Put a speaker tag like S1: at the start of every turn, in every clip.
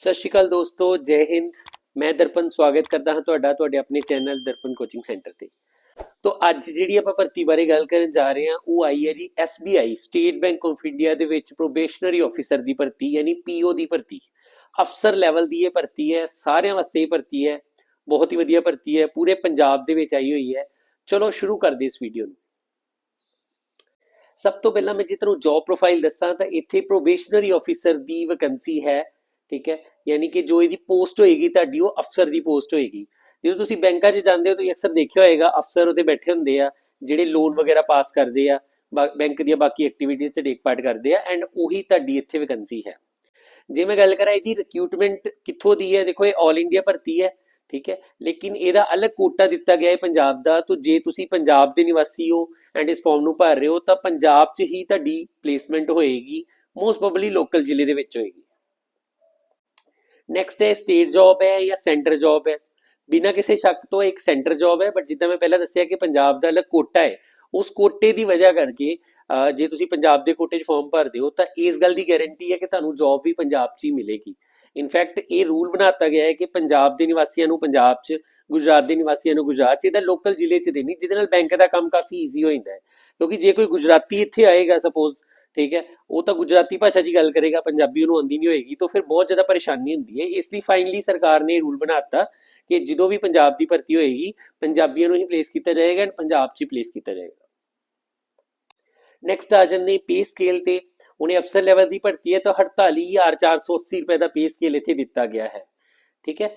S1: ਸਤਿ ਸ਼੍ਰੀ ਅਕਾਲ ਦੋਸਤੋ, ਜੈ ਹਿੰਦ। ਮੈਂ ਦਰਪਨ ਸਵਾਗਤ ਕਰਦਾ ਹਾਂ ਤੁਹਾਡਾ, ਤੁਹਾਡੇ ਆਪਣੇ ਚੈਨਲ ਦਰਪਨ ਕੋਚਿੰਗ ਸੈਂਟਰ ਤੇ। ਤੋਂ ਅੱਜ ਜਿਹੜੀ ਆਪਾਂ ਭਰਤੀ ਬਾਰੇ ਗੱਲ ਕਰਨ ਜਾ ਰਹੇ ਹਾਂ, ਉਹ ਆਈ ਹੈ ਜੀ SBI state bank of India ਦੇ ਵਿੱਚ ਪ੍ਰੋਬੇਸ਼ਨਰੀ ਆਫੀਸਰ ਦੀ ਭਰਤੀ, ਯਾਨੀ ਪੀਓ ਦੀ ਭਰਤੀ। ਅਫਸਰ ਲੈਵਲ ਦੀ ਇਹ ਭਰਤੀ ਹੈ, ਸਾਰਿਆਂ ਵਾਸਤੇ ਇਹ ਭਰਤੀ ਹੈ। ਬਹੁਤ ਹੀ ਵਧੀਆ ਭਰਤੀ ਹੈ, ਪੂਰੇ ਪੰਜਾਬ ਦੇ ਵਿੱਚ ਆਈ ਹੋਈ ਹੈ। ਚਲੋ ਸ਼ੁਰੂ ਕਰਦੇ ਇਸ ਵੀਡੀਓ ਨੂੰ। ਸਭ ਤੋਂ ਪਹਿਲਾਂ ਮੈਂ ਜੇ ਤੁਹਾਨੂੰ ਜੌਬ ਪ੍ਰੋਫਾਈਲ ਦੱਸਾਂ, ਤਾਂ ਇੱਥੇ ਪ੍ਰੋਬੇਸ਼ਨਰੀ ਆਫੀਸਰ ਦੀ ਵੈਕੈਂਸੀ ਹੈ, ਠੀਕ ਹੈ। ਯਾਨੀ ਕਿ ਜੋ ਇਹਦੀ ਪੋਸਟ ਹੋਏਗੀ, ਤੁਹਾਡੀ ਉਹ ਅਫਸਰ ਦੀ ਪੋਸਟ ਹੋਏਗੀ। ਜਦੋਂ ਤੁਸੀਂ ਬੈਂਕਾਂ 'ਚ ਜਾਂਦੇ ਹੋ, ਤੁਸੀਂ ਅਕਸਰ ਦੇਖਿਆ ਹੋਏਗਾ, ਅਫਸਰ ਉੱਥੇ ਬੈਠੇ ਹੁੰਦੇ ਆ, ਜਿਹੜੇ ਲੋਨ ਵਗੈਰਾ ਪਾਸ ਕਰਦੇ ਆ ਬੈਂਕ ਦੀਆਂ ਬਾਕੀ ਐਕਟੀਵਿਟੀਜ਼ 'ਚ ਟੇਕ ਪਾਰਟ ਕਰਦੇ ਆ ਐਂਡ ਉਹੀ ਤੁਹਾਡੀ ਇੱਥੇ ਵੈਕੈਂਸੀ ਹੈ। ਜੇ ਮੈਂ ਗੱਲ ਕਰਾਂ ਇਹਦੀ ਰਿਕਰੂਟਮੈਂਟ ਕਿੱਥੋਂ ਦੀ ਹੈ, ਦੇਖੋ ਇਹ 올 ਇੰਡੀਆ ਭਰਤੀ ਹੈ, ਠੀਕ ਹੈ, ਲੇਕਿਨ ਇਹਦਾ ਅਲੱਗ ਕੋਟਾ ਦਿੱਤਾ ਗਿਆ ਹੈ ਪੰਜਾਬ ਦਾ, ਤਾਂ ਜੇ ਤੁਸੀਂ ਪੰਜਾਬ ਦੇ ਨਿਵਾਸੀ ਹੋ ਐਂਡ ਇਸ ਫਾਰਮ ਨੂੰ ਭਰ ਰਹੇ ਹੋ, ਤਾਂ ਪੰਜਾਬ 'ਚ ਹੀ ਤੁਹਾਡੀ ਪਲੇਸਮੈਂਟ ਹੋਏਗੀ ਮੋਸਟ ਪ੍ਰੋਬਬਲੀ ਲੋਕਲ ਜ਼ਿਲ੍ਹੇ ਦੇ ਵਿੱਚ ਹੋਏਗੀ। ਨੈਕਸਟ ਹੈ ਸਟੇਟ ਜੌਬ ਹੈ ਜਾਂ ਸੈਂਟਰ ਜੌਬ ਹੈ? ਬਿਨਾਂ ਕਿਸੇ ਸ਼ੱਕ ਤੋਂ ਇੱਕ ਸੈਂਟਰ ਜੌਬ ਹੈ ਬਟ ਜਿੱਦਾਂ ਮੈਂ ਪਹਿਲਾਂ ਦੱਸਿਆ ਕਿ ਪੰਜਾਬ ਦਾ ਅਲੱਗ ਕੋਟਾ ਹੈ, ਉਸ ਕੋਟੇ ਦੀ ਵਜ੍ਹਾ ਕਰਕੇ ਜੇ ਤੁਸੀਂ ਪੰਜਾਬ ਦੇ ਕੋਟੇ 'ਚ ਫਾਰਮ ਭਰਦੇ ਹੋ, ਤਾਂ ਇਸ ਗੱਲ ਦੀ ਗਾਰੰਟੀ ਹੈ ਕਿ ਤੁਹਾਨੂੰ ਜੌਬ ਵੀ ਪੰਜਾਬ 'ਚ ਹੀ ਮਿਲੇਗੀ। ਇਨਫੈਕਟ ਇਹ ਰੂਲ ਬਣਾਤਾ ਗਿਆ ਹੈ ਕਿ ਪੰਜਾਬ ਦੇ ਨਿਵਾਸੀਆਂ ਨੂੰ ਪੰਜਾਬ 'ਚ, ਗੁਜਰਾਤ ਦੇ ਨਿਵਾਸੀਆਂ ਨੂੰ ਗੁਜਰਾਤ 'ਚ, ਇਹਦਾ ਲੋਕਲ ਜ਼ਿਲ੍ਹੇ 'ਚ ਦੇਣੀ, ਜਿਹਦੇ ਨਾਲ ਬੈਂਕ ਦਾ ਕੰਮ ਕਾਫੀ ਈਜ਼ੀ ਹੋ ਜਾਂਦਾ ਹੈ। ਕਿਉਂਕਿ ਜੇ ਕੋਈ ਗੁਜਰਾਤੀ ਇੱਥੇ ਆਏਗਾ ਸਪੋਜ਼ ਠੀਕ ਹੈ? ਉਹ ਤਾਂ ਗੁਜਰਾਤੀ ਭਾਸ਼ਾ 'ਚ ਹੀ ਗੱਲ ਕਰੇਗਾ, ਪੰਜਾਬੀ ਉਹਨੂੰ ਆਉਂਦੀ ਨਹੀਂ ਹੋਏਗੀ, ਤਾਂ ਫਿਰ ਬਹੁਤ ਜ਼ਿਆਦਾ ਪਰੇਸ਼ਾਨੀ ਹੁੰਦੀ ਹੈ। ਇਸ ਲਈ ਫਾਈਨਲੀ ਸਰਕਾਰ ਨੇ ਰੂਲ ਬਣਾਤਾ ਕਿ ਜਦੋਂ ਵੀ ਪੰਜਾਬ ਦੀ ਭਰਤੀ ਹੋਏਗੀ, ਪੰਜਾਬੀਆਂ ਨੂੰ ਹੀ ਪਲੇਸ ਕੀਤਾ ਜਾਏਗਾ ਐਂਡ ਪੰਜਾਬ 'ਚ ਹੀ ਪਲੇਸ ਕੀਤਾ ਜਾਏਗਾ। ਨੈਕਸਟ ਆ ਜਾਂਦੇ ਪੇ ਸਕੇਲ ਤੇ। ਉਹਨੇ ਅਫਸਰ ਲੈਵਲ ਦੀ ਭਰਤੀ ਹੈ ਤਾਂ 48480 ਰੁਪਏ ਦਾ ਪੇ ਸਕੇਲ ਇੱਥੇ ਦਿੱਤਾ ਗਿਆ ਹੈ। ਠੀਕ ਹੈ?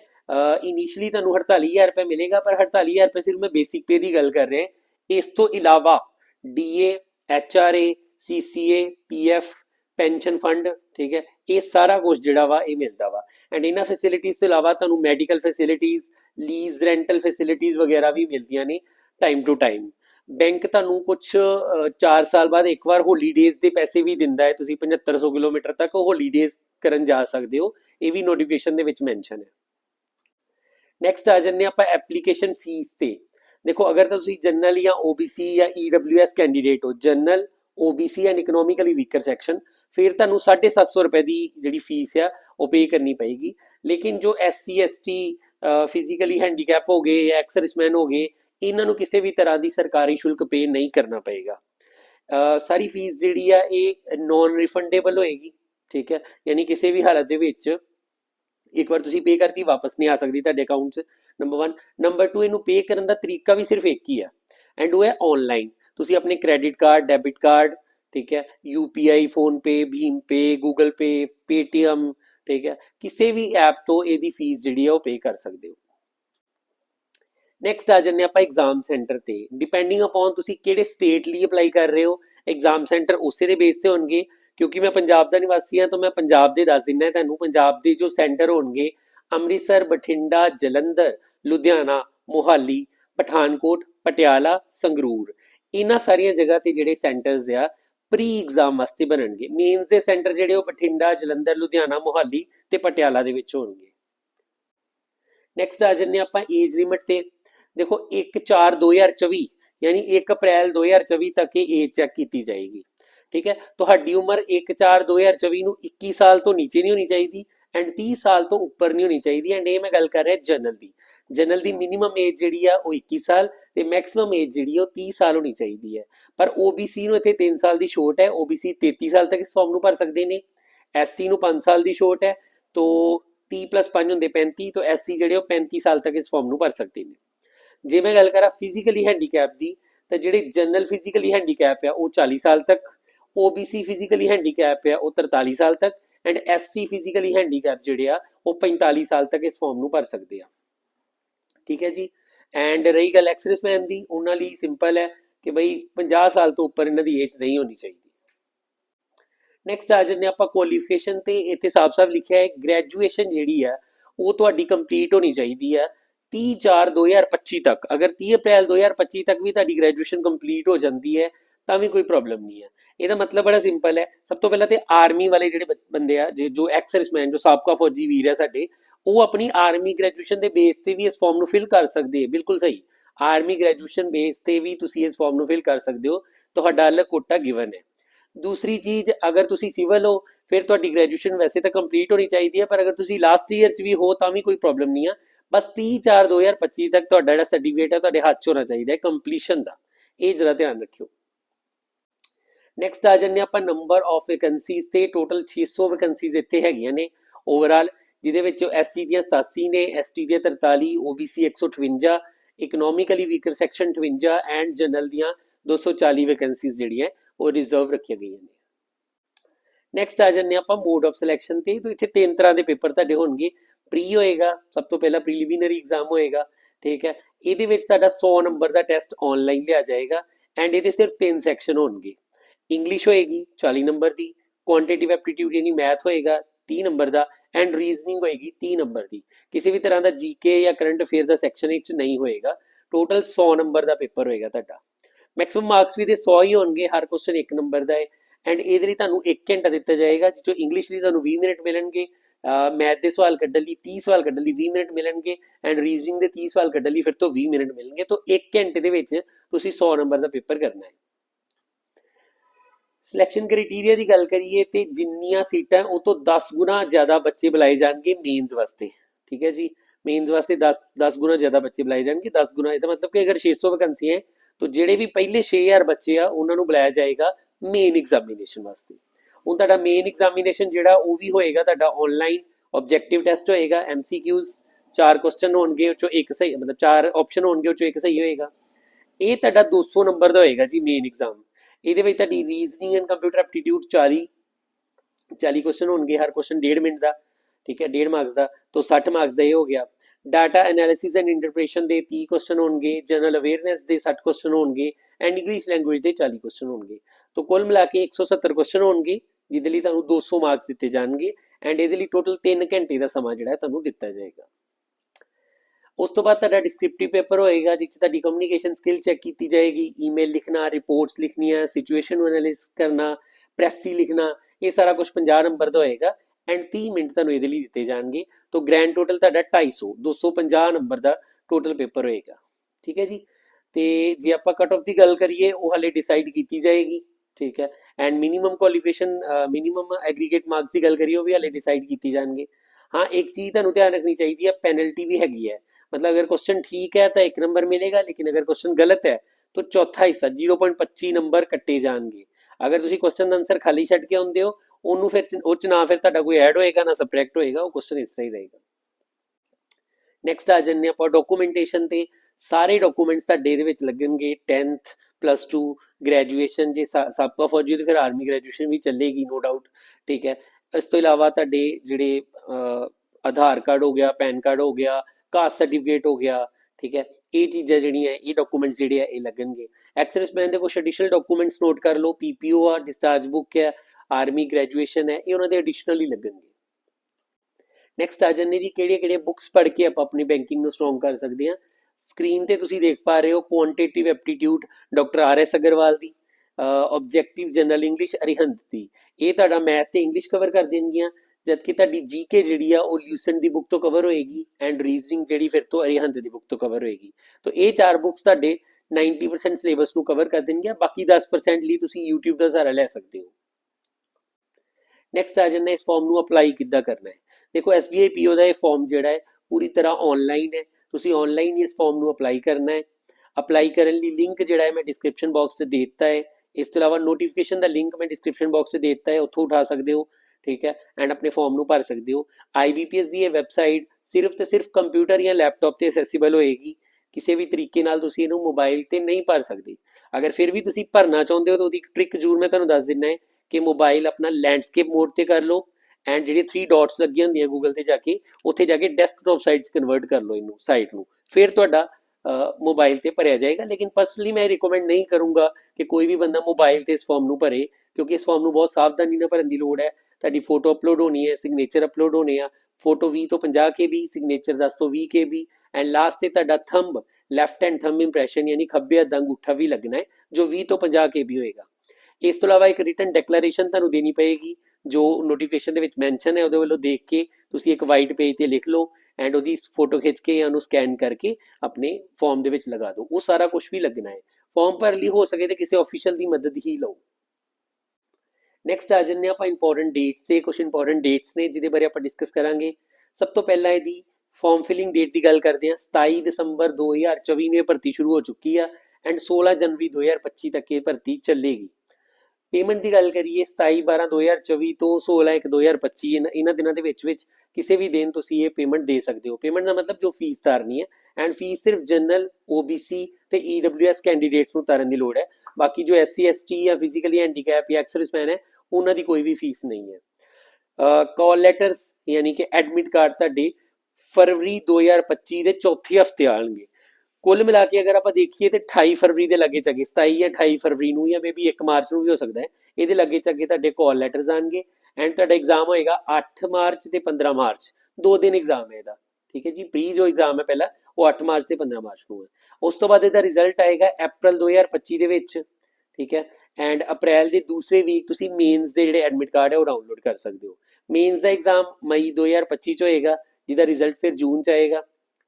S1: ਇਨੀਸ਼ੀਅਲੀ ਤੁਹਾਨੂੰ 48000 ਰੁਪਏ ਮਿਲੇਗਾ, ਪਰ 48000 ਰੁਪਏ ਸਿਰਫ ਮੈਂ ਬੇਸਿਕ ਪੇ ਦੀ ਗੱਲ ਕਰ ਰਿਹਾ। ਇਸ ਤੋਂ ਇਲਾਵਾ DA HRA CCA PF pension fund ਠੀਕ ਹੈ, ਇਹ ਸਾਰਾ ਕੁਝ ਜਿਹੜਾ ਵਾ ਇਹ ਮਿਲਦਾ ਵਾ। ਐਂਡ ਇਹਨਾਂ ਫੈਸਿਲਿਟੀਆਂ ਤੋਂ ਇਲਾਵਾ ਤੁਹਾਨੂੰ ਮੈਡੀਕਲ ਫੈਸਿਲਿਟੀਆਂ ਲੀਜ਼ ਰੈਂਟਲ ਫੈਸਿਲਿਟੀਆਂ ਵਗੈਰਾ ਵੀ ਮਿਲਦੀਆਂ ਨੇ ਟਾਈਮ ਟੂ ਟਾਈਮ ਬੈਂਕ ਤੁਹਾਨੂੰ ਕੁਝ 4 ਸਾਲ ਬਾਅਦ ਇੱਕ ਵਾਰ ਹੋਲੀਡੇਜ਼ ਦੇ ਪੈਸੇ ਵੀ ਦਿੰਦਾ ਹੈ। ਤੁਸੀਂ 7500 ਕਿਲੋਮੀਟਰ ਤੱਕ ਹੋਲੀਡੇਜ਼ ਕਰਨ ਜਾ ਸਕਦੇ ਹੋ। ਇਹ ਵੀ ਨੋਟੀਫਿਕੇਸ਼ਨ ਦੇ ਵਿੱਚ ਮੈਂਸ਼ਨ ਹੈ। ਨੈਕਸਟ ਆ ਜੰਨੇ ਆਪਾਂ ਐਪਲੀਕੇਸ਼ਨ ਫੀਸ ਤੇ। ਦੇਖੋ, ਅਗਰ ਤਾਂ ਤੁਸੀਂ ਜਨਰਲ ਜਾਂ OBC ਜਾਂ EWS ਕੈਂਡੀਡੇਟ ਹੋ general OBC and economically weaker section ਫਿਰ ਤੁਹਾਨੂੰ 750 ਰੁਪਏ ਦੀ ਜਿਹੜੀ ਫੀਸ ਆ, ਉਹ ਪੇ ਕਰਨੀ ਪਏਗੀ। ਲੇਕਿਨ ਜੋ SC ST ਫਿਜ਼ੀਕਲੀ ਹੈਂਡੀਕੈਪ ਹੋ ਗਏ ਜਾਂ ਐਕਸਰਸਮੈਨ ਹੋ ਗਏ, ਇਹਨਾਂ ਨੂੰ ਕਿਸੇ ਵੀ ਤਰ੍ਹਾਂ ਦੀ ਸਰਕਾਰੀ ਸ਼ੁਲਕ ਪੇ ਨਹੀਂ ਕਰਨਾ ਪਏਗਾ। ਸਾਰੀ ਫੀਸ ਜਿਹੜੀ ਆ, ਇਹ ਨਾਨ ਰਿਫੰਡੇਬਲ ਹੋਏਗੀ, ਠੀਕ ਹੈ? ਯਾਨੀ ਕਿਸੇ ਵੀ ਹਾਲਤ ਦੇ ਵਿੱਚ ਇੱਕ ਵਾਰ ਤੁਸੀਂ ਪੇ ਕਰਤੀ, ਵਾਪਸ ਨਹੀਂ ਆ ਸਕਦੀ ਤੁਹਾਡੇ ਅਕਾਊਂਟ 'ਚ ਨੰਬਰ 1 ਨੰਬਰ 2 ਇਹਨੂੰ ਪੇ ਕਰਨ ਦਾ ਤਰੀਕਾ ਵੀ ਸਿਰਫ ਇੱਕ ਹੀ ਆ। ਐਂਡ ਉਹ ਹੈ ਆਨਲਾਈਨ ਤੁਸੀਂ ਆਪਣੇ ਕ੍ਰੈਡਿਟ ਕਾਰਡ ਡੈਬਿਟ ਕਾਰਡ ਠੀਕ ਹੈ UPI PhonePe Bhim pay Google pay Paytm ਠੀਕ ਹੈ, ਕਿਸੇ ਵੀ ਐਪ ਤੋਂ ਇਹਦੀ ਫੀਸ ਜਿਹੜੀ ਆ ਉਹ ਪੇ ਕਰ ਸਕਦੇ ਹੋ। ਨੈਕਸਟ ਆ ਜੰਨੇ ਆਪਾਂ ਐਗਜ਼ਾਮ ਸੈਂਟਰ ਤੇ। ਡਿਪੈਂਡਿੰਗ ਅਪਨ ਤੁਸੀਂ ਕਿਹੜੇ ਸਟੇਟ ਲਈ ਅਪਲਾਈ ਕਰ ਰਹੇ ਹੋ ਐਗਜ਼ਾਮ ਸੈਂਟਰ ਉਸੇ ਦੇ ਬੇਸ ਤੇ ਹੋਣਗੇ, ਕਿਉਂਕਿ ਮੈਂ ਪੰਜਾਬ ਦਾ ਨਿਵਾਸੀ ਹਾਂ, ਤਾਂ ਮੈਂ ਪੰਜਾਬ ਦੇ ਦੱਸ ਦਿੰਦਾ ਤੁਹਾਨੂੰ, ਪੰਜਾਬ ਦੇ ਜੋ ਸੈਂਟਰ ਹੋਣਗੇ, ਅੰਮ੍ਰਿਤਸਰ, ਬਠਿੰਡਾ, ਜਲੰਧਰ, ਲੁਧਿਆਣਾ, ਮੋਹਾਲੀ, ਪਠਾਨਕੋਟ, ਪਟਿਆਲਾ, ਸੰਗਰੂਰ। ਇਹਨਾਂ ਸਾਰੀਆਂ ਜਗ੍ਹਾ ਤੇ ਜਿਹੜੇ ਸੈਂਟਰਸ ਆ ਪ੍ਰੀ ਐਗਜ਼ਾਮ ਵਾਸਤੇ ਬਣਨਗੇ। ਮੇਨਸ ਦੇ ਸੈਂਟਰ ਜਿਹੜੇ ਉਹ ਬਠਿੰਡਾ, ਜਲੰਧਰ, ਲੁਧਿਆਣਾ, ਮੋਹਾਲੀ ਤੇ ਪਟਿਆਲਾ ਦੇ ਵਿੱਚ ਹੋਣਗੇ। ਨੈਕਸਟ ਆ ਜੰਨੇ ਆਪਾਂ ਏਜ ਲਿਮਿਟ ਤੇ। ਦੇਖੋ 1 4 2024 ਯਾਨੀ 1 ਅਪ੍ਰੈਲ 2024 ਤੱਕ ਇਹ ਏਜ ਚੈੱਕ ਕੀਤੀ ਜਾਏਗੀ। ਠੀਕ ਹੈ? ਤੁਹਾਡੀ ਉਮਰ 1 4 2024 ਨੂੰ 21 ਸਾਲ ਤੋਂ ਨੀਚੇ ਨਹੀਂ ਹੋਣੀ ਚਾਹੀਦੀ ਐਂਡ 30 ਸਾਲ ਤੋਂ ਉੱਪਰ ਨਹੀਂ ਹੋਣੀ ਚਾਹੀਦੀ ਐਂਡ ਇਹ ਮੈਂ ਗੱਲ ਕਰ ਰਿਹਾ ਜਨਰਲ ਦੀ। ਜਨਰਲ ਦੀ ਮਿਨੀਮਮ ਏਜ ਜਿਹੜੀ ਆ ਉਹ 21 ਸਾਲ ਤੇ ਮੈਕਸਿਮਮ ਏਜ ਜਿਹੜੀ ਆ ਉਹ 30 ਸਾਲ ਹੋਣੀ ਚਾਹੀਦੀ ਹੈ। ਪਰ OBC ਨੂੰ ਇੱਥੇ 3 ਸਾਲ ਦੀ ਛੋਟ ਹੈ। OBC 33 ਸਾਲ ਤੱਕ ਇਸ ਫਾਰਮ ਨੂੰ ਭਰ ਸਕਦੇ ਨੇ। SC ਨੂੰ 5 ਸਾਲ ਦੀ ਛੋਟ ਹੈ। ਤੋਂ 30 5 ਹੁੰਦੇ 35 ਤੋਂ SC ਜਿਹੜੇ ਉਹ 35 ਸਾਲ ਤੱਕ ਇਸ ਫਾਰਮ ਨੂੰ ਭਰ ਸਕਦੇ ਨੇ। ਜੇ ਮੈਂ ਗੱਲ ਕਰਾਂ ਫਿਜ਼ੀਕਲੀ ਹੈਂਡੀਕੈਪ ਦੀ, ਤਾਂ ਜਿਹੜੇ ਜਨਰਲ ਫਿਜ਼ੀਕਲੀ ਹੈਂਡੀਕੈਪ ਆ, ਉਹ 40 ਸਾਲ ਤੱਕ OBC ਫਿਜ਼ੀਕਲੀ ਹੈਂਡੀਕੈਪ ਆ, ਉਹ 43 ਸਾਲ ਤੱਕ ਐਂਡ SC ਫਿਜ਼ੀਕਲੀ ਹੈਂਡੀਕੈਪ ਜਿਹੜੇ ਆ, ਉਹ 45 ਸਾਲ ਤੱਕ ਇਸ ਫਾਰਮ ਨੂੰ ਭਰ ਸਕਦੇ ਆ। ਠੀਕ ਹੈ ਜੀ? ਐਂਡ ਰਹੀ ਗੱਲ ਐਕਸਰਸਮੈਨ ਦੀ, ਉਹਨਾਂ ਲਈ ਸਿੰਪਲ ਹੈ ਕਿ ਬਈ 50 ਸਾਲ ਤੋਂ ਉੱਪਰ ਇਹਨਾਂ ਦੀ ਏਜ ਨਹੀਂ ਹੋਣੀ ਚਾਹੀਦੀ। ਨੈਕਸਟ ਆ ਜਾਂਦੇ ਆਪਾਂ ਕੁਆਲੀਫਿਕੇਸ਼ਨ ਤੇ, ਇੱਥੇ ਸਾਫ਼-ਸਾਫ਼ ਲਿਖਿਆ ਹੈ ਗ੍ਰੈਜੂਏਸ਼ਨ ਜਿਹੜੀ ਹੈ, ਉਹ ਤੁਹਾਡੀ ਕੰਪਲੀਟ ਹੋਣੀ ਚਾਹੀਦੀ ਹੈ 30 4 2025 ਤੱਕ। ਅਗਰ 30 ਅਪ੍ਰੈਲ 2025 ਤੱਕ ਵੀ ਤੁਹਾਡੀ ਗ੍ਰੈਜੂਏਸ਼ਨ ਕੰਪਲੀਟ ਹੋ ਜਾਂਦੀ ਹੈ ਤਾਂ ਵੀ ਕੋਈ ਪ੍ਰੋਬਲਮ ਨਹੀਂ ਹੈ। ਇਹਦਾ ਮਤਲਬ ਬੜਾ ਸਿੰਪਲ ਹੈ। ਸਭ ਤੋਂ ਪਹਿਲਾਂ ਤੇ ਆਰਮੀ ਵਾਲੇ ਜਿਹੜੇ ਬ- ਬੰਦੇ ਆ, ਜੇ ਜੋ ਐਕਸ-ਸਰਵਿਸਮੈਨ ਜੋ ਸਾਬਕਾ ਫੌਜੀ ਵੀਰ ਹੈ ਸਾਡੇ, ਉਹ ਆਪਣੀ ਆਰਮੀ ਗ੍ਰੈਜੂਏਸ਼ਨ ਦੇ ਬੇਸ ਤੇ ਵੀ ਇਸ ਫਾਰਮ ਨੂੰ ਫਿਲ ਕਰ ਸਕਦੇ ਹੈ। ਬਿਲਕੁਲ ਸਹੀ। ਆਰਮੀ ਗ੍ਰੈਜੂਏਸ਼ਨ ਬੇਸ ਤੇ ਵੀ ਤੁਸੀਂ ਇਸ ਫਾਰਮ ਨੂੰ ਫਿਲ ਕਰ ਸਕਦੇ ਹੋ। ਤੁਹਾਡਾ ਅਲੱਗ ਕੋਟਾ ਗਿਵਨ ਹੈ। ਦੂਸਰੀ ਚੀਜ਼, ਅਗਰ ਤੁਸੀਂ ਸਿਵਲ ਹੋ, ਫਿਰ ਤੁਹਾਡੀ ਗ੍ਰੈਜੂਏਸ਼ਨ ਵੈਸੇ ਤਾਂ ਕੰਪਲੀਟ ਹੋਣੀ ਚਾਹੀਦੀ ਹੈ, ਪਰ ਅਗਰ ਤੁਸੀਂ ਲਾਸਟ ਈਅਰ 'ਚ ਵੀ ਹੋ, ਤਾਂ ਵੀ ਕੋਈ ਪ੍ਰੋਬਲਮ ਨਹੀਂ ਆ। ਬਸ 30 4 2025 ਤੱਕ ਤੁਹਾਡਾ ਜਿਹੜਾ ਸਰਟੀਫਿਕੇਟ ਹੈ ਤੁਹਾਡੇ ਹੱਥ 'ਚ ਹੋਣਾ ਚਾਹੀਦਾ ਹੈ ਕੰਪਲੀਸ਼ਨ ਦਾ। ਇਹ ਜਰਾ ਧਿਆਨ ਰੱਖਿਓ। ਨੈਕਸਟ ਆ ਜਾਂਦੇ ਆਪਾਂ ਨੰਬਰ ਆਫ ਵੈਕੈਂਸੀਜ਼ ਤੇ ਟੋਟਲ 600 ਵੈਕੈਂਸੀਜ਼ ਇੱਥੇ ਹੈਗੀਆਂ ਨੇ। ਓਵਰਆਲ ਜਿਹਦੇ ਵਿੱਚ ਐਸਸੀ ਦੀਆਂ 87 ਨੇ ਐਸਟੀ ਦੀਆਂ 43 OBC 158 economically weaker section 58 and general ਦੀਆਂ 240 ਵੈਕੈਂਸੀਜ਼ ਜਿਹੜੀਆਂ ਉਹ ਰਿਜ਼ਰਵ ਰੱਖੀਆਂ ਗਈਆਂ ਨੇ। ਨੈਕਸਟ ਆ ਜਾਂਦੇ ਆਪਾਂ ਮੋਡ ਆਫ ਸਿਲੈਕਸ਼ਨ ਤੇ। ਤਾਂ ਇੱਥੇ ਤਿੰਨ ਤਰ੍ਹਾਂ ਦੇ ਪੇਪਰ ਤੁਹਾਡੇ ਹੋਣਗੇ। ਪ੍ਰੀ ਹੋਏਗਾ, ਸਭ ਤੋਂ ਪਹਿਲਾਂ ਪ੍ਰੀਲੀਮੀਨਰੀ ਐਗਜ਼ਾਮ ਹੋਏਗਾ, ਠੀਕ ਹੈ। ਇਹਦੇ ਵਿੱਚ ਤੁਹਾਡਾ 100 ਨੰਬਰ ਦਾ ਟੈਸਟ ਆਨਲਾਈਨ ਲਿਆ ਜਾਏਗਾ ਐਂਡ ਇਹਦੇ ਸਿਰਫ ਤਿੰਨ ਸੈਕਸ਼ਨ ਹੋਣਗੇ। ਇੰਗਲਿਸ਼ ਹੋਏਗੀ 40 ਨੰਬਰ ਦੀ ਕੁਆਂਟੀਟਿਵ ਐਪਟੀਟਿਊਡ ਯਾਨੀ ਮੈਥ ਹੋਏਗਾ 30 ਨੰਬਰ ਦਾ ਐਂਡ ਰੀਜ਼ਨਿੰਗ ਹੋਏਗੀ 30 ਨੰਬਰ ਦੀ। ਕਿਸੇ ਵੀ ਤਰ੍ਹਾਂ ਦਾ ਜੀਕੇ ਜਾਂ ਕਰੰਟ ਅਫੇਅਰ ਦਾ ਸੈਕਸ਼ਨ ਵਿੱਚ ਨਹੀਂ ਹੋਏਗਾ ਟੋਟਲ 100 ਨੰਬਰ ਦਾ ਪੇਪਰ ਹੋਏਗਾ ਤੁਹਾਡਾ। ਮੈਕਸਿਮਮ ਮਾਰਕਸ ਵੀ ਦੇ 100 ਹੀ ਹੋਣਗੇ, ਹਰ ਕੁਐਸਚਨ 1 ਨੰਬਰ ਦਾ ਹੈ। ਐਂਡ ਇਹਦੇ ਲਈ ਤੁਹਾਨੂੰ 1 ਘੰਟਾ ਦਿੱਤਾ ਜਾਏਗਾ ਜਿਸ ਇੰਗਲਿਸ਼ ਲਈ ਤੁਹਾਨੂੰ 20 ਮਿੰਟ ਮਿਲਣਗੇ ਮੈਥ ਦੇ ਸਵਾਲ ਕੱਢਣ ਲਈ 30 ਸਵਾਲ ਕੱਢਣ ਲਈ 20 ਮਿੰਟ ਮਿਲਣਗੇ ਐਂਡ ਰੀਜ਼ਨਿੰਗ ਦੇ 30 ਸਵਾਲ ਕੱਢਣ ਲਈ ਫਿਰ ਤੋਂ 20 ਮਿੰਟ ਮਿਲਣਗੇ। ਤਾਂ 1 ਘੰਟੇ ਦੇ ਵਿੱਚ ਤੁਸੀਂ 100 ਨੰਬਰ ਦਾ ਪੇਪਰ ਕਰਨਾ ਹੈ। ਸਿਲੈਕਸ਼ਨ ਕ੍ਰਾਈਟੇਰੀਆ ਦੀ ਗੱਲ ਕਰੀਏ ਤੇ ਜਿੰਨੀਆਂ ਸੀਟਾਂ ਉਹ ਤੋਂ 10 ਗੁਣਾ ਜ਼ਿਆਦਾ ਬੱਚੇ ਬੁਲਾਏ ਜਾਣਗੇ ਮੇਨਸ ਵਾਸਤੇ, ਠੀਕ ਹੈ ਜੀ? ਮੇਨਸ ਵਾਸਤੇ 10 10 ਗੁਣਾ ਜ਼ਿਆਦਾ ਬੱਚੇ ਬੁਲਾਏ ਜਾਣਗੇ 10 ਗੁਣਾ ਇਹਦਾ ਮਤਲਬ ਕਿ ਅਗਰ 600 ਵੈਕੈਂਸੀ ਹੈ, ਤਾਂ ਜਿਹੜੇ ਵੀ ਪਹਿਲੇ 6000 ਬੱਚੇ ਆ ਉਹਨਾਂ ਨੂੰ ਬੁਲਾਇਆ ਜਾਏਗਾ ਮੇਨ ਐਗਜ਼ਾਮੀਨੇਸ਼ਨ ਵਾਸਤੇ। ਹੁਣ ਤੁਹਾਡਾ ਮੇਨ ਐਗਜ਼ਾਮੀਨੇਸ਼ਨ ਜਿਹੜਾ ਉਹ ਵੀ ਹੋਏਗਾ, ਤੁਹਾਡਾ ਆਨਲਾਈਨ ਆਬਜੈਕਟਿਵ ਟੈਸਟ ਹੋਏਗਾ ਐਮਸੀਕਿਊਜ਼ ਚਾਰ ਕੁਐਸਚਨ ਹੋਣਗੇ, ਉਹ ਚੋਂ ਇੱਕ ਸਹੀ, ਮਤਲਬ ਚਾਰ ਆਪਸ਼ਨ ਹੋਣਗੇ, ਉਹ ਚੋਂ ਇੱਕ ਸਹੀ ਹੋਏਗਾ। ਇਹ ਤੁਹਾਡਾ 200 ਨੰਬਰ ਦਾ ਹੋਏਗਾ ਜੀ ਮੇਨ ਐਗਜ਼ਾਮ ਇਹਦੇ ਵਿੱਚ ਤੁਹਾਡੀ reasoning and computer aptitude 40 40 question ਹੋਣਗੇ, ਹਰ ਕੁਐਸਚਨ 1.5 ਮਿੰਟ ਦਾ, ਠੀਕ ਹੈ 1.5 ਮਾਰਕਸ ਦਾ, ਤੋਂ 60 ਮਾਰਕਸ ਦਾ ਇਹ ਹੋ ਗਿਆ। ਡਾਟਾ ਐਨਾਲਿਸਿਸ ਐਂਡ ਇੰਟਰਪ੍ਰੀਟੇਸ਼ਨ ਦੇ 30 ਕੁਐਸਚਨ ਹੋਣਗੇ ਜਨਰਲ ਅਵੇਅਰਨੈਸ ਦੇ 60 ਕੁਐਸਚਨ ਹੋਣਗੇ ਐਂਡ ਇੰਗਲਿਸ਼ ਲੈਂਗੁਏਜ ਦੇ 40 ਕੁਐਸਚਨ ਹੋਣਗੇ। ਤੋਂ ਕੁੱਲ ਮਿਲਾ ਕੇ 170 ਕੁਐਸਚਨ ਹੋਣਗੇ, ਜਿਹਦੇ ਲਈ ਤੁਹਾਨੂੰ 200 ਮਾਰਕਸ ਦਿੱਤੇ ਜਾਣਗੇ ਐਂਡ ਇਹਦੇ ਲਈ ਟੋਟਲ 3 ਘੰਟੇ ਦਾ ਸਮਾਂ ਜਿਹੜਾ ਤੁਹਾਨੂੰ ਦਿੱਤਾ ਜਾਏਗਾ। ਉਸ ਤੋਂ ਬਾਅਦ ਤੁਹਾਡਾ ਡਿਸਕ੍ਰਿਪਟਿਵ ਪੇਪਰ ਹੋਏਗਾ ਜਿਸ ਤੁਹਾਡੀ ਕਮਿਊਨੀਕੇਸ਼ਨ ਸਕਿੱਲ ਚੈੱਕ ਕੀਤੀ ਜਾਏਗੀ ਈਮੇਲ ਲਿਖਣਾ ਰਿਪੋਰਟਸ ਲਿਖਣੀਆਂ ਸਿਚੁਏਸ਼ਨ ਐਨਾਲਿਸਿਸ ਕਰਨਾ ਪ੍ਰੈਸੀ ਲਿਖਣਾ, ਇਹ ਸਾਰਾ ਕੁਝ 50 ਨੰਬਰ ਦਾ ਹੋਏਗਾ ਐਂਡ 30 ਮਿੰਟ ਤੁਹਾਨੂੰ ਇਹਦੇ ਲਈ ਦਿੱਤੇ ਜਾਣਗੇ। ਤੋਂ ਗ੍ਰੈਂਡ ਟੋਟਲ ਤੁਹਾਡਾ 250 250 ਨੰਬਰ ਦਾ ਟੋਟਲ ਪੇਪਰ ਹੋਏਗਾ। ਠੀਕ ਹੈ ਜੀ? ਤੇ ਜੇ ਆਪਾਂ ਕਟ ਆਫ ਦੀ ਗੱਲ ਕਰੀਏ, ਉਹ ਹਲੇ ਡਿਸਾਈਡ ਕੀਤੀ ਜਾਏਗੀ। ਠੀਕ ਹੈ? And minimum qualification minimum aggregate marks ਦੀ ਗੱਲ ਕਰੀਏ, ਉਹ ਵੀ ਹਲੇ ਡਿਸਾਈਡ ਕੀਤੀ ਜਾਣਗੇ। ਹਾਂ ਇੱਕ ਚੀਜ਼ ਤੁਹਾਨੂੰ ਧਿਆਨ ਰੱਖਣੀ ਚਾਹੀਦੀ ਹੈ ਪੈਨਲਟੀ ਵੀ ਹੈਗੀ ਹੈ मतलब अगर क्वेश्चन ठीक है तो एक नंबर मिलेगा लेकिन अगर क्वेश्चन गलत है तो चौथा हिस्सा 0.25 ਨੰਬਰ ਕੱਟੇ ਜਾਣਗੇ ਅਗਰ ਤੁਸੀਂ ਕੁਐਸਚਨ ਦਾ ਆਨਸਰ ਖਾਲੀ ਛੱਡ ਕੇ ਆਉਂਦੇ ਹੋ ਉਹਨੂੰ ਫਿਰ ਉਹ ਚ ਨਾ ਫਿਰ ਤੁਹਾਡਾ ਕੋਈ ਐਡ ਹੋਏਗਾ ਨਾ ਸਬਟ੍ਰੈਕਟ ਹੋਏਗਾ ਉਹ ਕੁਐਸਚਨ ਇਸ ਤਰ੍ਹਾਂ ਹੀ ਰਹੇਗਾ ਨੈਕਸਟ ਆ ਜੰਨੇ ਆਪਾਂ ਡਾਕੂਮੈਂਟੇਸ਼ਨ ਤੇ ਸਾਰੇ ਡਾਕੂਮੈਂਟਸ ਤੁਹਾਡੇ ਇਹਦੇ ਵਿੱਚ ਲੱਗਣਗੇ 10th ਪਲੱਸ 2 ਗ੍ਰੈਜੂਏਸ਼ਨ ਜੇ ਸਾਬਕਾ ਫੌਜੀ ਤੇ ਫਿਰ ਆਰਮੀ ਗ੍ਰੈਜੂਏਸ਼ਨ ਵੀ ਚੱਲੇਗੀ ਨੋ ਡਾਊਟ ਠੀਕ ਹੈ ਇਸ ਤੋਂ ਇਲਾਵਾ ਤੁਹਾਡੇ ਜਿਹੜੇ ਆਧਾਰ ਕਾਰਡ ਹੋ ਗਿਆ, ਪੈਨ ਕਾਰਡ ਹੋ ਗਿਆ ਕਾਸਟ ਸਰਟੀਫਿਕੇਟ ਹੋ ਗਿਆ, ਠੀਕ ਹੈ? ਇਹ ਚੀਜ਼ਾਂ ਜਿਹੜੀਆਂ ਇਹ ਡਾਕੂਮੈਂਟਸ ਜਿਹੜੇ ਆ ਇਹ ਲੱਗਣਗੇ। ਐਕਸਰਸ ਬੈਂਕ ਦੇ ਕੁਝ ਐਡੀਸ਼ਨਲ ਡਾਕੂਮੈਂਟਸ ਨੋਟ ਕਰ ਲਓ ਪੀਪੀਓ ਆ ਡਿਸਚਾਰਜ ਬੁੱਕ ਹੈ ਆਰਮੀ ਗ੍ਰੈਜੂਏਸ਼ਨ ਹੈ, ਇਹ ਉਹਨਾਂ ਦੇ ਹੀ ਲੱਗਣਗੇ। ਨੈਕਸਟ ਆ ਜਾਂਦੇ ਜੀ, ਕਿਹੜੀਆਂ ਕਿਹੜੀਆਂ ਬੁੱਕਸ ਪੜ੍ਹ ਕੇ ਆਪਾਂ ਆਪਣੀ ਬੈਂਕਿੰਗ ਨੂੰ ਸਟਰੋਂਗ ਕਰ ਸਕਦੇ ਹਾਂ? ਸਕਰੀਨ ਤੇ ਤੁਸੀਂ ਦੇਖ ਪਾ ਰਹੇ ਹੋ quantitative aptitude doctor R S Agarwal ਦੀ ਆਬਜੈਕਟਿਵ ਜਨਰਲ ਇੰਗਲਿਸ਼ ਅਰਿਹੰਤ ਦੀ। ਇਹ ਤੁਹਾਡਾ ਮੈਥ ਤੇ ਇੰਗਲਿਸ਼ ਕਵਰ ਕਰ ਦੇਣਗੀਆਂ। ਜਦਕਿ ਤੁਹਾਡੀ ਜੀਕੇ ਜਿਹੜੀ ਆ, ਉਹ ਲਿਊਸਨ ਦੀ ਬੁੱਕ ਤੋਂ ਕਵਰ ਹੋਏਗੀ ਐਂਡ ਰੀਜ਼ਨਿੰਗ ਜਿਹੜੀ ਫਿਰ ਤੋਂ ਅਰਿਹੰਤ ਦੀ ਬੁੱਕ ਤੋਂ ਕਵਰ ਹੋਏਗੀ। ਤਾਂ ਇਹ ਚਾਰ ਬੁੱਕਸ ਤੁਹਾਡੇ 90% ਸਿਲੇਬਸ ਨੂੰ ਕਵਰ ਕਰ ਦੇਣਗੀਆਂ, ਬਾਕੀ 10% ਲਈ ਤੁਸੀਂ YouTube ਦਾ ਸਹਾਰਾ ਲੈ ਸਕਦੇ ਹੋ। ਨੈਕਸਟ ਆ ਜਾਂਦਾ, ਇਸ ਫਾਰਮ ਨੂੰ ਅਪਲਾਈ ਕਿੱਦਾਂ ਕਰਨਾ ਹੈ? ਦੇਖੋ SBI PO ਦਾ ਇਹ ਫਾਰਮ ਜਿਹੜਾ ਹੈ, ਪੂਰੀ ਤਰ੍ਹਾਂ ਆਨਲਾਈਨ ਹੈ। ਤੁਸੀਂ ਆਨਲਾਈਨ ਇਸ ਫਾਰਮ ਨੂੰ ਅਪਲਾਈ ਕਰਨਾ ਹੈ। ਅਪਲਾਈ ਕਰਨ ਲਈ ਲਿੰਕ ਜਿਹੜਾ ਹੈ, ਮੈਂ ਡਿਸਕ੍ਰਿਪਸ਼ਨ ਬਾਕਸ 'ਚ ਦੇ ਦਿੱਤਾ ਹੈ। ਇਸ ਤੋਂ ਇਲਾਵਾ ਨੋਟੀਫਿਕੇਸ਼ਨ ਦਾ ਲਿੰਕ ਮੈਂ ਡਿਸਕ੍ਰਿਪਸ਼ਨ ਬਾਕਸ 'ਤੇ ਦੇ ਦਿੱਤਾ ਹੈ, ਉੱਥੋਂ ਉਠਾ ਸਕਦੇ ਹੋ। ਠੀਕ ਹੈ ਐਂਡ ਆਪਣੇ ਫਾਰਮ ਨੂੰ ਭਰ ਸਕਦੇ ਹੋ। IBPS ਦੀ ਇਹ ਵੈਬਸਾਈਟ ਸਿਰਫ ਤੇ ਸਿਰਫ ਕੰਪਿਊਟਰ ਜਾਂ ਲੈਪਟਾਪ ਤੇ ਅਸੈਸਿਬਲ ਹੋਏਗੀ। ਕਿਸੇ ਵੀ ਤਰੀਕੇ ਨਾਲ ਤੁਸੀਂ ਇਹਨੂੰ ਮੋਬਾਈਲ ਤੇ ਨਹੀਂ ਭਰ ਸਕਦੇ। ਅਗਰ ਫਿਰ ਵੀ ਤੁਸੀਂ ਭਰਨਾ ਚਾਹੁੰਦੇ ਹੋ ਤਾਂ ਉਹਦੀ ਟ੍ਰਿਕ ਜ਼ਰੂਰ ਮੈਂ ਤੁਹਾਨੂੰ ਦੱਸ ਦਿੰਨਾ ਹੈ ਕਿ ਮੋਬਾਈਲ ਆਪਣਾ ਲੈਂਡਸਕੇਪ ਮੋਡ ਤੇ ਕਰ ਲਓ ਐਂਡ ਜਿਹੜੇ 3 ਡਾਟਸ ਲੱਗੀਆਂ ਹੁੰਦੀਆਂ ਗੂਗਲ ਤੇ ਜਾ ਕੇ, ਉੱਥੇ ਜਾ ਕੇ ਡੈਸਕਟਾਪ ਸਾਈਟ 'ਚ ਕਨਵਰਟ ਕਰ ਲਓ ਇਹਨੂੰ ਸਾਈਟ ਨੂੰ। ਫਿਰ ਤੁਹਾਡਾ ਮੋਬਾਈਲ ਤੇ ਭਰਿਆ ਜਾਏਗਾ ਲੇਕਿਨ ਪਰਸਨਲੀ ਮੈਂ ਰਿਕਮੈਂਡ ਨਹੀਂ ਕਰੂੰਗਾ ਕਿ ਕੋਈ ਵੀ ਬੰਦਾ ਮੋਬਾਈਲ ਤੇ ਇਸ ਫਾਰਮ ਨੂੰ ਭਰੇ ਕਿਉਂਕਿ ਇਸ ਫਾਰਮ ਨੂੰ ਬਹੁਤ ਸਾਵਧਾਨੀ ਨਾਲ ਭਰਨ ਦੀ ਲੋੜ ਹੈ ਤੁਹਾਡੀ ਫੋਟੋ ਅਪਲੋਡ ਹੋਣੀ ਹੈ ਸਿਗਨੇਚਰ ਅਪਲੋਡ ਹੋਣੇ ਆ ਫੋਟੋ 20 ਤੋਂ 50 KB ਸਿਗਨੇਚਰ 10 ਤੋਂ 20 KB ਐਂਡ ਲਾਸਟ ਤੇ ਤੁਹਾਡਾ thumb left hand thumb impression ਯਾਨੀ ਖੱਬੇ ਹੱਥ ਦਾ ਅੰਗੂਠਾ ਵੀ ਲੱਗਣਾ ਹੈ ਜੋ 20 ਤੋਂ 50 KB ਹੋਏਗਾ ਇਸ ਤੋਂ ਇਲਾਵਾ ਇੱਕ ਰਿਟਨ ਡੈਕਲੇਰੇਸ਼ਨ ਤੁਹਾਨੂੰ ਦੇਣੀ ਪਏਗੀ ਜੋ ਨੋਟੀਫਿਕੇਸ਼ਨ ਦੇ ਵਿੱਚ ਮੈਂਸ਼ਨ ਹੈ, ਉਹਦੇ ਵੱਲੋਂ ਦੇਖ ਕੇ ਤੁਸੀਂ ਇੱਕ ਵਾਈਟ ਪੇਜ ਤੇ ਲਿਖ ਲਓ ਐਂਡ ਉਹਦੀ ਫੋਟੋ ਖਿੱਚ ਕੇ ਜਾਂ ਉਹਨੂੰ ਸਕੈਨ ਕਰਕੇ ਆਪਣੇ ਫਾਰਮ ਦੇ ਵਿੱਚ ਲਗਾ ਦਿਓ। ਉਹ ਸਾਰਾ ਕੁਝ ਵੀ ਲੱਗਣਾ ਹੈ। ਫਾਰਮ ਭਰ ਲਈ, ਹੋ ਸਕੇ ਤੇ ਕਿਸੇ ਅਫੀਸ਼ੀਅਲ ਦੀ ਮਦਦ ਹੀ ਲਓ। ਨੈਕਸਟ ਆ ਜੰਨੇ ਆਪਾਂ ਇੰਪੋਰਟੈਂਟ ਡੇਟਸ ਤੇ। ਕੁਝ ਇੰਪੋਰਟੈਂਟ ਡੇਟਸ ਨੇ ਜਿਹਦੇ ਬਾਰੇ ਆਪਾਂ ਡਿਸਕਸ ਕਰਾਂਗੇ। ਸਭ ਤੋਂ ਪਹਿਲਾਂ ਇਹਦੀ ਫਾਰਮ ਫਿਲਿੰਗ ਡੇਟ ਦੀ ਗੱਲ ਕਰਦੇ ਹਾਂ। 27 ਦਸੰਬਰ 2024 ਨੂੰ ਇਹ ਭਰਤੀ ਸ਼ੁਰੂ ਹੋ ਚੁੱਕੀ ਆ ਐਂਡ 16 ਜਨਵਰੀ 2025 ਤੱਕ ਇਹ ਭਰਤੀ ਚੱਲੇਗੀ। ਪੇਮੈਂਟ ਦੀ ਗੱਲ ਕਰੀਏ 27 12 2024 ਤੋਂ 16 1 2025 ਇਹਨਾਂ ਇਹਨਾਂ ਦਿਨਾਂ ਦੇ ਵਿੱਚ ਵਿੱਚ ਕਿਸੇ ਵੀ ਦਿਨ ਤੁਸੀਂ ਇਹ ਪੇਮੈਂਟ ਦੇ ਸਕਦੇ ਹੋ। ਪੇਮੈਂਟ ਦਾ ਮਤਲਬ ਜੋ ਫੀਸ ਤਾਰਨੀ ਹੈ ਐਂਡ ਫੀਸ ਸਿਰਫ ਜਨਰਲ OBC ਤੇ EWS ਕੈਂਡੀਡੇਟਸ ਨੂੰ ਤਾਰਨ ਦੀ ਲੋੜ ਹੈ। ਬਾਕੀ ਜੋ SC ST ਜਾਂ ਫਿਜ਼ੀਕਲੀ ਹੈਂਡੀਕੈਪ ਜਾਂ ਐਕਸਰਸਮੈਨ ਹੈ, ਉਹਨਾਂ ਦੀ ਕੋਈ ਵੀ ਫੀਸ ਨਹੀਂ ਹੈ। ਕਾਲ ਲੈਟਰਸ ਯਾਨੀ ਕਿ ਐਡਮਿਟ ਕਾਰਡ ਤੁਹਾਡੇ ਫਰਵਰੀ 2025 ਦੇ ਚੌਥੇ ਹਫ਼ਤੇ ਆਣਗੇ ਕੁੱਲ ਮਿਲਾ ਕੇ ਅਗਰ ਆਪਾਂ ਦੇਖੀਏ ਤੇ 28 ਫਰਵਰੀ ਦੇ ਲੱਗੇ ਚੱਗੇ 27 ਜਾਂ 28 ਫਰਵਰੀ ਨੂੰ ਜਾਂ ਮੇਬੀ 1 ਮਾਰਚ ਨੂੰ ਵੀ ਹੋ ਸਕਦਾ ਹੈ। ਇਹਦੇ ਲੱਗੇ ਚੱਗੇ ਤੁਹਾਡੇ ਕਾਲ ਲੈਟਰਸ ਆਣਗੇ ਐਂਡ ਤੁਹਾਡਾ ਐਗਜ਼ਾਮ ਹੋਏਗਾ 8 ਮਾਰਚ ਤੇ 15 ਮਾਰਚ। ਦੋ ਦਿਨ ਐਗਜ਼ਾਮ ਹੈ ਇਹਦਾ, ਠੀਕ ਹੈ ਜੀ? ਪ੍ਰੀ ਜੋ ਐਗਜ਼ਾਮ ਹੈ ਪਹਿਲਾ, ਉਹ 8 ਮਾਰਚ ਤੇ 15 ਮਾਰਚ ਨੂੰ ਹੈ। ਉਸ ਤੋਂ ਬਾਅਦ ਇਹਦਾ ਰਿਜ਼ਲਟ ਆਏਗਾ April 2025 ਦੇ ਵਿੱਚ, ਠੀਕ ਹੈ? ਐਂਡ ਅਪ੍ਰੈਲ ਦੇ ਦੂਸਰੇ ਵੀਕ ਤੁਸੀਂ ਮੇਨਸ ਦੇ ਜਿਹੜੇ ਐਡਮਿਟ ਕਾਰਡ ਹੈ ਉਹ ਡਾਊਨਲੋਡ ਕਰ ਸਕਦੇ ਹੋ। ਮੇਨਸ ਦਾ ਐਗਜ਼ਾਮ ਮਈ 2025 ਚ ਹੋਏਗਾ, ਜਿਹਦਾ ਰਿਜ਼ਲਟ ਫਿਰ ਜੂਨ ਚ ਆਏਗਾ।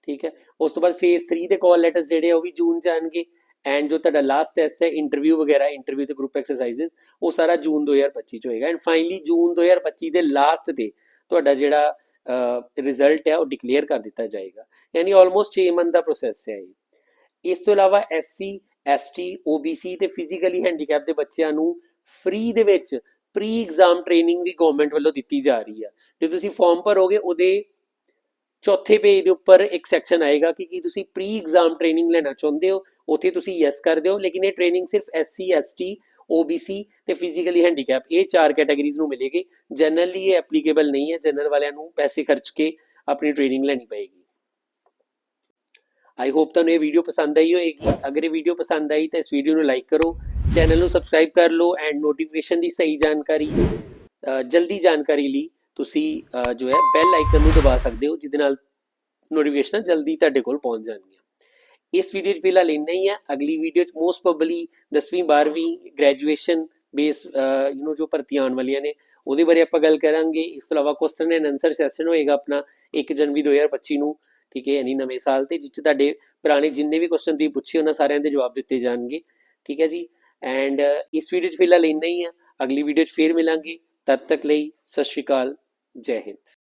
S1: ਠੀਕ ਹੈ। ਉਸ ਤੋਂ ਬਾਅਦ ਫੇਸ 3 ਦੇ ਕਾਲ ਲੈਟਰਸ ਜਿਹੜੇ ਆ ਉਹ ਵੀ ਜੂਨ ਚ ਆਣਗੇ। ਐਂਡ ਜੋ ਤੁਹਾਡਾ ਲਾਸਟ ਟੈਸਟ ਹੈ ਇੰਟਰਵਿਊ ਵਗੈਰਾ ਇੰਟਰਵਿਊ ਤੇ ਗਰੁੱਪ ਐਕਸਰਸਾਈਜ਼ਸ ਉਹ ਸਾਰਾ ਜੂਨ 2025 ਚ ਹੋਏਗਾ। ਐਂਡ ਫਾਈਨਲੀ ਜੂਨ 2025 ਦੇ ਲਾਸਟ ਤੇ ਤੁਹਾਡਾ ਜਿਹੜਾ ਰਿਜ਼ਲਟ ਹੈ, ਉਹ ਡਿਕਲੇਅਰ ਕਰ ਦਿੱਤਾ ਜਾਏਗਾ। ਯਾਨੀ ਆਲਮੋਸਟ 6 ਮੰਥ ਦਾ ਪ੍ਰੋਸੈਸ ਹੈ ਇਹ। ਇਸ ਤੋਂ ਇਲਾਵਾ SC ST OBC ਤੇ ਫਿਜ਼ੀਕਲੀ ਹੈਂਡੀਕੈਪ ਦੇ ਬੱਚਿਆਂ ਨੂੰ ਫ੍ਰੀ ਦੇ ਵਿੱਚ ਪ੍ਰੀ ਐਗਜ਼ਾਮ ਟ੍ਰੇਨਿੰਗ ਵੀ ਗਵਰਨਮੈਂਟ ਵੱਲੋਂ ਦਿੱਤੀ ਜਾ ਰਹੀ ਹੈ ਜੇ ਤੁਸੀਂ ਫਾਰਮ ਭਰੋਗੇ, ਉਹਦੇ ਚੌਥੇ ਪੇਜ ਦੇ ਉੱਪਰ ਇੱਕ ਸੈਕਸ਼ਨ ਆਏਗਾ ਕਿ ਕੀ ਤੁਸੀਂ ਪ੍ਰੀ ਐਗਜ਼ਾਮ ਟ੍ਰੇਨਿੰਗ ਲੈਣਾ ਚਾਹੁੰਦੇ ਹੋ, ਉੱਥੇ ਤੁਸੀਂ ਯੈਸ ਕਰ ਦਿਓ ਲੇਕਿਨ ਇਹ ਟ੍ਰੇਨਿੰਗ ਸਿਰਫ SC, ST, OBC ਤੇ ਫਿਜ਼ੀਕਲੀ ਹੈਂਡੀਕੈਪ ਇਹ ਚਾਰ ਕੈਟਾਗਰੀਜ਼ ਨੂੰ ਮਿਲੇਗੀ। ਜਨਰਲੀ ਇਹ ਐਪਲੀਕੇਬਲ ਨਹੀਂ ਹੈ ਜਨਰਲ ਵਾਲਿਆਂ ਨੂੰ ਪੈਸੇ ਖਰਚ ਕੇ ਆਪਣੀ ਟ੍ਰੇਨਿੰਗ ਲੈਣੀ ਪਏਗੀ। ਆਈ ਹੋਪ ਤੁਹਾਨੂੰ ਇਹ ਵੀਡੀਓ ਪਸੰਦ ਆਈ ਹੋਏਗੀ। ਅਗਰ ਇਹ ਵੀਡੀਓ ਪਸੰਦ ਆਈ ਤਾਂ ਇਸ ਵੀਡੀਓ ਨੂੰ ਲਾਈਕ ਕਰੋ ਚੈਨਲ ਨੂੰ ਸਬਸਕ੍ਰਾਈਬ ਕਰ ਲਓ ਐਂਡ ਨੋਟੀਫਿਕੇਸ਼ਨ ਦੀ ਸਹੀ ਜਾਣਕਾਰੀ ਜਲਦੀ ਜਾਣਕਾਰੀ ਲਈ ਤੁਸੀਂ ਜੋ ਹੈ ਬੈਲ ਆਈਕਨ ਨੂੰ ਦਬਾ ਸਕਦੇ ਹੋ, ਜਿਹਦੇ ਨਾਲ ਨੋਟੀਫਿਕੇਸ਼ਨਾਂ ਜਲਦੀ ਤੁਹਾਡੇ ਕੋਲ ਪਹੁੰਚ ਜਾਣਗੀਆਂ। ਇਸ ਵੀਡੀਓ 'ਚ ਫਿਲਹਾਲ ਇੰਨਾ ਹੀ ਹੈ ਅਗਲੀ ਵੀਡੀਓ 'ਚ ਮੋਸਟ ਪ੍ਰੋਬਬਲੀ 10ਵੀਂ 12ਵੀਂ ਗ੍ਰੈਜੂਏਸ਼ਨ ਬੇਸ ਯੂ نو ਜੋ ਭਰਤੀਆਂ ਆਉਣ ਵਾਲੀਆਂ ਨੇ, ਉਹਦੇ ਬਾਰੇ ਆਪਾਂ ਗੱਲ ਕਰਾਂਗੇ। ਇਸ ਤੋਂ ਇਲਾਵਾ ਕੁਐਸਚਨ ਐਂਡ ਆਨਸਰ ਸੈਸ਼ਨ ਹੋਏਗਾ ਆਪਣਾ 1 ਜਨਵਰੀ 2025 ਨੂੰ, ਠੀਕ ਹੈ, ਯਾਨੀ ਨਵੇਂ ਸਾਲ ਤੇ ਜਿਸ 'ਚ ਤੁਹਾਡੇ ਪੁਰਾਣੇ ਜਿੰਨੇ ਵੀ ਕੁਐਸਚਨ ਤੁਸੀਂ ਪੁੱਛੇ, ਉਹਨਾਂ ਸਾਰਿਆਂ ਦੇ ਜਵਾਬ ਦਿੱਤੇ ਜਾਣਗੇ। ਠੀਕ ਹੈ ਜੀ? ਐਂਡ ਇਸ ਵੀਡੀਓ 'ਚ ਫਿਲਹਾਲ ਇੰਨਾ ਹੀ ਹੈ ਅਗਲੀ ਵੀਡੀਓ 'ਚ ਫੇਰ ਮਿਲਾਂਗੇ। ਤਦ ਤੱਕ ਲਈ ਸਤਿ ਸ਼੍ਰੀ ਅਕਾਲ। ਜੈ ਹਿੰਦ।